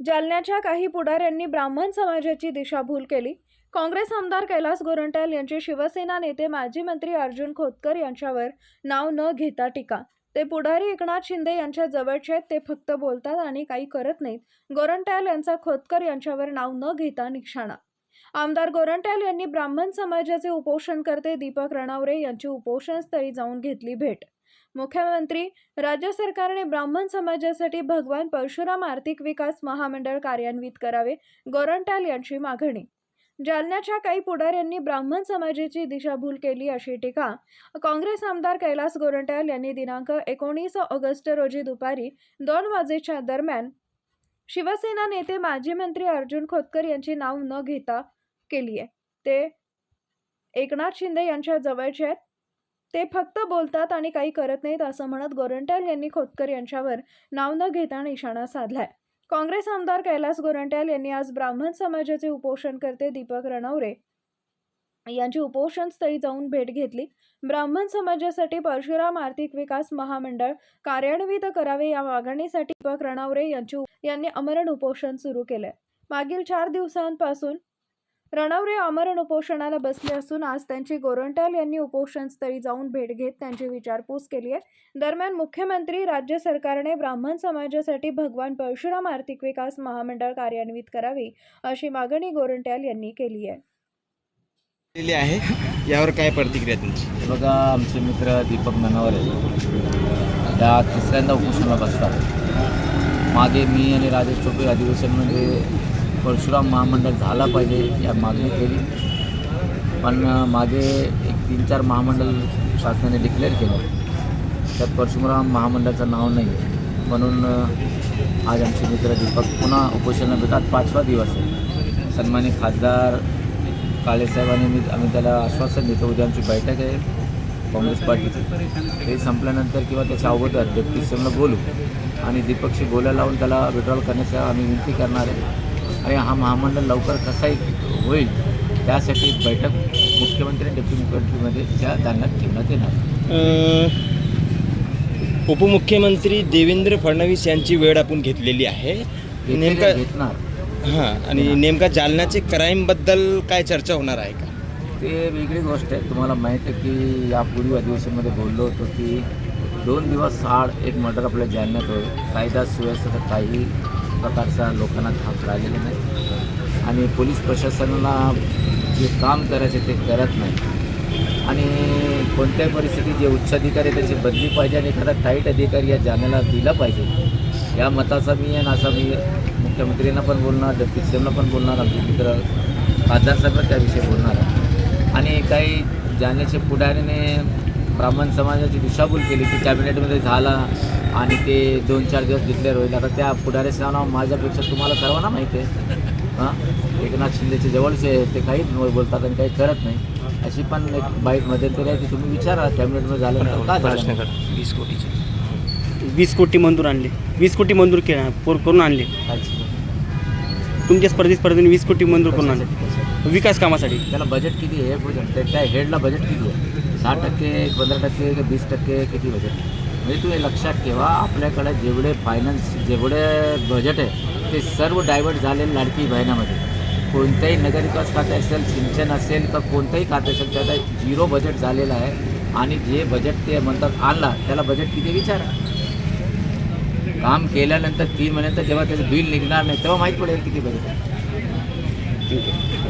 जालन्याच्या काही पुढाऱ्यांनी ब्राह्मण समाजाची दिशाभूल केली. काँग्रेस आमदार कैलास गोरंट्याल यांची शिवसेना नेते माजी मंत्री अर्जुन खोतकर यांच्यावर नाव न घेता टीका. ते पुढारी एकनाथ शिंदे यांच्या जवळचे आहेत ते फक्त बोलतात आणि काही करत नाहीत. गोरंट्याल यांचा खोतकर यांच्यावर नाव न घेता निशाणा. आमदार गोरंट्याल यांनी ब्राह्मण समाजाचे उपोषणकर्ते दीपक रणावरे यांची उपोषणस्थळी जाऊन घेतली भेट. मुख्यमंत्री राज्य सरकारने ब्राह्मण समाजासाठी भगवान परशुराम आर्थिक विकास महामंडळ कार्यान्वित करावे गोरंट्याल यांची मागणी. जालन्याच्या काही पुढाऱ्यांनी ब्राह्मण समाजाची दिशाभूल केली अशी टीका काँग्रेस आमदार कैलास गोरंट्याल यांनी दिनांक एकोणीस ऑगस्ट रोजी दुपारी दोन वाजेच्या दरम्यान शिवसेना नेते माजी मंत्री अर्जुन खोतकर यांची नाव न घेता केली आहे. ते एकनाथ शिंदे यांच्या जवळचे आहेत. ते फक्त बोलतात आणि काही करत नाहीत असं म्हणत गोरंट्याल यांनी खोतकर यांच्यावर नाव न घेता निशाणा साधलाय. काँग्रेस आमदार कैलास गोरंट्याल यांनी आज ब्राह्मण समाजाचे उपोषणकर्ते दीपक रणवरे यांची उपोषणस्थळी जाऊन भेट घेतली. ब्राह्मण समाजासाठी परशुराम आर्थिक विकास महामंडळ कार्यान्वित करावे या मागणीसाठी दीपक रणवरे यांची यांनी अमरण उपोषण सुरू केलंय. मागील चार दिवसांपासून रणवरे अमरण उपोषणाला बसले असून आज त्यांची गोरंट्याल यांनी उपोषणस्थळी जाऊन भेट घेत त्यांची विचारपूस केली आहे. दरम्यान मुख्यमंत्री राज्य सरकारने ब्राह्मण समाजासाठी भगवान परशुराम आर्थिक विकास महामंडळ कार्यान्वित करावी अशी मागणी गोरंट्याल यांनी केली आहे. आहे. यावर काय प्रतिक्रिया तुमची? हे बघा आमचे मित्र दीपक ननावरे त्या तिसऱ्यांदा उपोषणाला बसतात. मागे मी आणि राजेश टोपे अधिवेशनमध्ये परशुराम महामंडळ झाला पाहिजे या मागणी केली पण मागे एक तीन चार महामंडळ शासनाने डिक्लेअर केलं. त्यात परशुराम महामंडळाचं नाव नाही. म्हणून आज आमचे मित्र दीपक पुन्हा उपोषण भेटतात पाचवा दिवस आहे. सन्मानित खासदार काळेसाहेबांनी मी आम्ही त्याला आश्वासन देतो. उद्या आमची बैठक आहे काँग्रेस पार्टीची. ते संपल्यानंतर किंवा त्याच्या अगोदर डेप्युटी सीएमला बोलू. आणि दीपकशी बोलायला लावून त्याला विड्रॉल करण्याचा आम्ही विनंती करणार आहे. आणि हा महामंडळ लवकर कसाही होईल? त्यासाठी बैठक मुख्यमंत्री आणि डेप्टी मुख्यमंत्रीमध्ये त्या दालनात ठेवण्यात येणार. उपमुख्यमंत्री देवेंद्र फडणवीस यांची वेळ आपण घेतलेली आहे. नेमका घेतणार. हां आणि नेमका जालन्याचे क्राईमबद्दल काय चर्चा होणार आहे का? ते वेगळी गोष्ट आहे. तुम्हाला माहीत आहे की यापूर्वी अधिवेशनमध्ये बोललो होतो की दोन दिवस आड एक मर्डर आपल्या जालन्यात होईल कायदा सुव्यवस्थेचा काही प्रकारचा लोकांना थाप राहिलेला नाही. आणि पोलीस प्रशासनाला जे काम करायचे ते करत नाही. आणि कोणत्याही परिस्थितीत जे उच्च अधिकारी आहे त्याची बदली पाहिजे आणि एखादा टाईट अधिकारी या जाण्याला दिला पाहिजे या मताचा मी आहे आणि असा मी मुख्यमंत्र्यांना पण बोलणार डेप्टी सीएमला पण बोलणार आमचे मित्र खासदार साहेब त्याविषयी बोलणार आहे. आणि काही जाण्याचे पुढारीने ब्राह्मण समाजाची दिशाभूल केली की कॅबिनेटमध्ये झाला आणि ते दोन चार दिवस डिक्लेअर होईल आता त्या पुढाऱ्याचं नाव माझ्यापेक्षा तुम्हाला सर्वांना माहिती आहे. हां? एकनाथ शिंदेचे जवळचे ते काही बोलतात आणि काही करत नाही. अशी पण एक बाईट मध्यंतरी आहे ती तुम्ही विचारा कॅबिनेटमध्ये काय झालं नाही. वीस कोटीचे. वीस कोटी मंजूर आणले. वीस कोटी मंजूर के पूर करून आणले. तुमच्या स्पर्धी स्पर्धेने वीस कोटी मंजूर करून आणले? विकास कामासाठी. त्याला बजेट किती आहे? बजेट त्या- त्या हेडला बजेट किती आहे? दहा टक्के पंधरा टक्के वीस टक्के किती बजेट म्हणजे तुम्ही लक्षात ठेवा आपल्याकडे जेवढे फायनान्स जेवढे बजेट आहे ते सर्व डायवर्ट झालेले लाडकी बहिणामध्ये. कोणत्याही नगरविकास खाते असेल सिंचन असेल तर कोणतंही खाते असेल त्याचा झिरो बजेट झालेलं आहे. आणि जे बजेट ते म्हणतात आणला त्याला बजेट किती विचारा. काम केल्यानंतर तीन महिन्यानंतर जेव्हा त्याचं बिल निघणार नाही तेव्हा माहीत पडेल किती बजेट आहे. ठीक आहे.